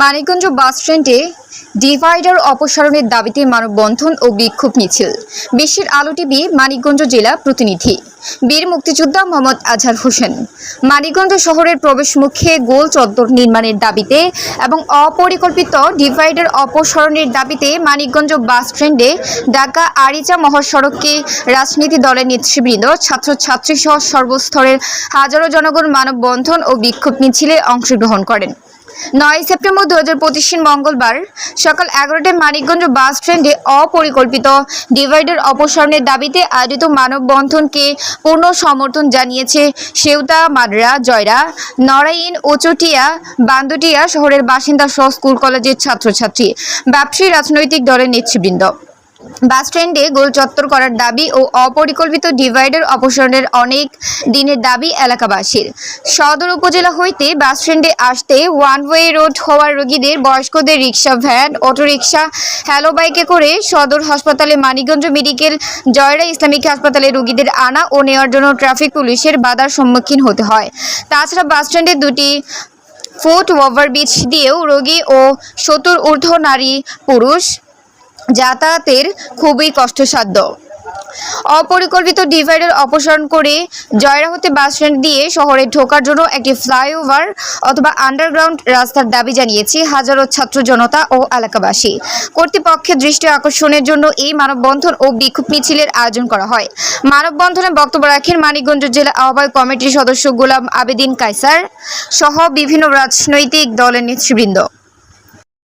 মানিকগঞ্জ বাস স্ট্যান্ডে ডিভাইডার অপসারণের দাবিতে মানববন্ধন ও বিক্ষোভ মিছিল। বিশ্বের আলো টিভি, মানিকগঞ্জ জেলা প্রতিনিধি। বীর মুক্তিযোদ্ধা মোহাম্মদ আজহার হোসেন। মানিকগঞ্জ শহরের প্রবেশ মুখে গোল চত্বর নির্মাণের দাবিতে এবং অপরিকল্পিত ডিভাইডার অপসারণের দাবিতে মানিকগঞ্জ বাস স্ট্যান্ডে ঢাকা আরিচা মহাসড়ককে রাজনীতি দলের নেতৃবৃন্দ ছাত্রছাত্রী সহ সর্বস্তরের হাজারো জনগণ মানববন্ধন ও বিক্ষোভ মিছিলে অংশগ্রহণ করেন। নয় সেপ্টেম্বর দু হাজার মঙ্গলবার সকাল এগারোটায় মানিকগঞ্জ বাস স্ট্যান্ডে অপরিকল্পিত ডিভাইডার অপসারণের দাবিতে আয়োজিত মানববন্ধনকে পূর্ণ সমর্থন জানিয়েছে সেউতা মাদরা, জয়রা নড়াইন উচটিয়া, বান্দুটিয়া শহরের বাসিন্দা সহ স্কুল, কলেজের ছাত্রছাত্রী, ব্যবসায়ী, রাজনৈতিক দলের নেতৃবৃন্দ। বাস স্ট্যান্ডে গোল চত্বর করার দাবি ও অপরিকল্পিত ডিভাইডার অপসারণের অনেক দিনের দাবি এলাকাবাসীর। সদর উপজেলা হইতে বাস স্ট্যান্ডে আসতে ওয়ান ওয়ে রোড হওয়ার রোগীদের বয়স্কদের রিক্সা ভ্যান, অটোরিকশা, হ্যালো বাইকে করে সদর হাসপাতালে মানিকগঞ্জ মেডিকেল, জয়রা ইসলামিক হাসপাতালে রোগীদের আনা ও নেওয়ার জন্য ট্রাফিক পুলিশের বাধার সম্মুখীন হতে হয়। তাছাড়া বাস স্ট্যান্ডে দুটি ফুট ওভারব্রিজ দিয়েও রোগী ও সত্তর ঊর্ধ্ব নারী, পুরুষ যাতায়াতের খুবই কষ্টসাধ্য। অপরিকল্পিত ডিভাইডার অপসারণ করে জয়রাহতে বাস স্ট্যান্ড দিয়ে শহরে ঢোকার জন্য একটি ফ্লাইওভার অথবা আন্ডারগ্রাউন্ড রাস্তার দাবি জানিয়েছে হাজারো ছাত্র জনতা ও এলাকাবাসী। কর্তৃপক্ষের দৃষ্টি আকর্ষণের জন্য এই মানববন্ধন ও বিক্ষোভ মিছিলের আয়োজন করা হয়। মানববন্ধনে বক্তব্য রাখেন মানিকগঞ্জ জেলা আহ্বায়ক কমিটির সদস্য গোলাম আবেদিন কাইসার সহ বিভিন্ন রাজনৈতিক দলের নেতৃবৃন্দ।